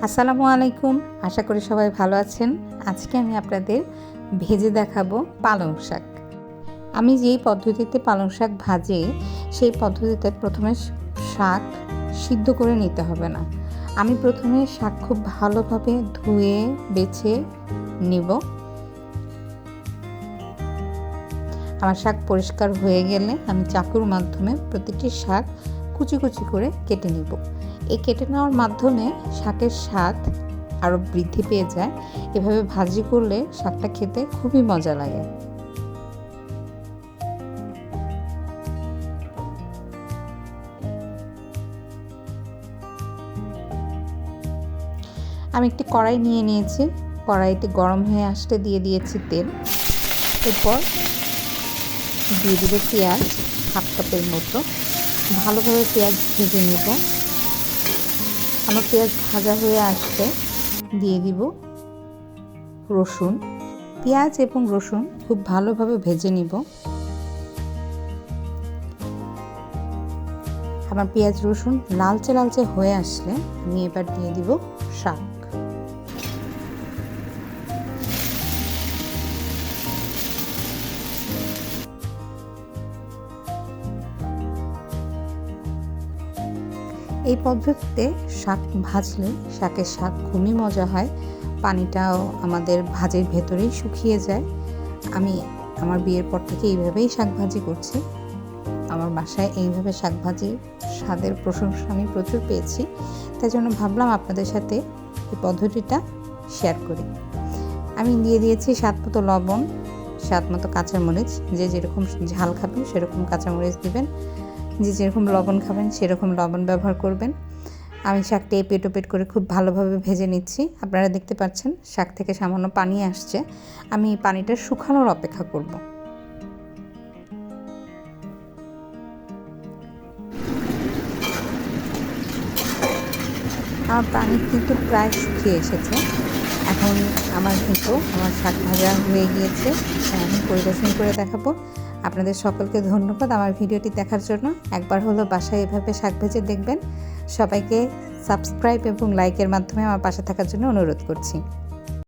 আসসালামু আলাইকুম। আশা করি সবাই ভালো আছেন। আজকে আমি আপনাদের ভেজে দেখাবো পালং শাক। আমি যেই পদ্ধতিতে পালং শাক ভাজে, সেই পদ্ধতিতে প্রথমে শাক সিদ্ধ করে নিতে হবে না। আমি প্রথমে শাক খুব ভালোভাবে ধুয়ে, বেছে নিব। আমার শাক পরিষ্কার হয়ে গেলে আমি চাকুর মাধ্যমে প্রতিটি শাক কুচি কুচি করে কেটে নিব। এই কেটে নেওয়ার মাধ্যমে শাকের স্বাদ আরও বৃদ্ধি পেয়ে যায়। এভাবে ভাজি করলে শাকটা খেতে খুবই মজা লাগে। আমি একটি কড়াই নিয়ে নিয়েছি। কড়াইতে গরম হয়ে আসতে দিয়ে দিয়েছি তেল। এরপর দিয়ে দিব পেঁয়াজ, হাফ কাপের মতো। ভালোভাবে পেঁয়াজ ভেজে নেব। আমার পেঁয়াজ ভাজা হয়ে আসছে। দিয়ে দিব রসুন, পেঁয়াজ এবং রসুন খুব ভালোভাবে ভেজে নিব। আমার পেঁয়াজ রসুন লালচে লালচে হয়ে আসলে আমি এবার দিয়ে দিব শাক এই পদ্ধতিতে শাক ভাজলে শাকের শাক খুবই মজা হয়, পানিটাও আমাদের ভাজের ভেতরেই শুকিয়ে যায়। আমি আমার বিয়ের পর থেকে এইভাবেই শাক ভাজি করছি। আমার বাসায় এইভাবে শাক ভাজি স্বাদের প্রশংসা আমি প্রচুর পেয়েছি। তাই জন্য ভাবলাম আপনাদের সাথে এই পদ্ধতিটা শেয়ার করি। আমি দিয়ে দিয়েছি স্বাদ মতো লবণ, স্বাদ মতো কাঁচামরিচ। যে যেরকম ঝাল খাবেন সেরকম কাঁচামরিচ দিবেন। যে যেরকম লবণ খাবেন, সেরকম লবণ ব্যবহার করবেন। আমি শাকটা এপেট পেট করে খুব ভালোভাবে ভেজে নিচ্ছি। আপনারা দেখতে পাচ্ছেন, শাক থেকে সামান্য পানি আসছে। আমি এই পানিটা শুকানোর অপেক্ষা করব। আমার পানি কিন্তু প্রায় শুকিয়ে এসেছে। এখন আমার কিন্তু আমার শাক ভাজা হয়ে গিয়েছে আমি পরিবেশন করে দেখাবো। আপনাদের সকলকে ধন্যবাদ আমার ভিডিওটি দেখার জন্য। একবার হলো বাসায় এভাবে শাক ভেজে দেখবেন। সবাইকে সাবস্ক্রাইব এবং লাইকের মাধ্যমে আমার পাশে থাকার জন্য অনুরোধ করছি।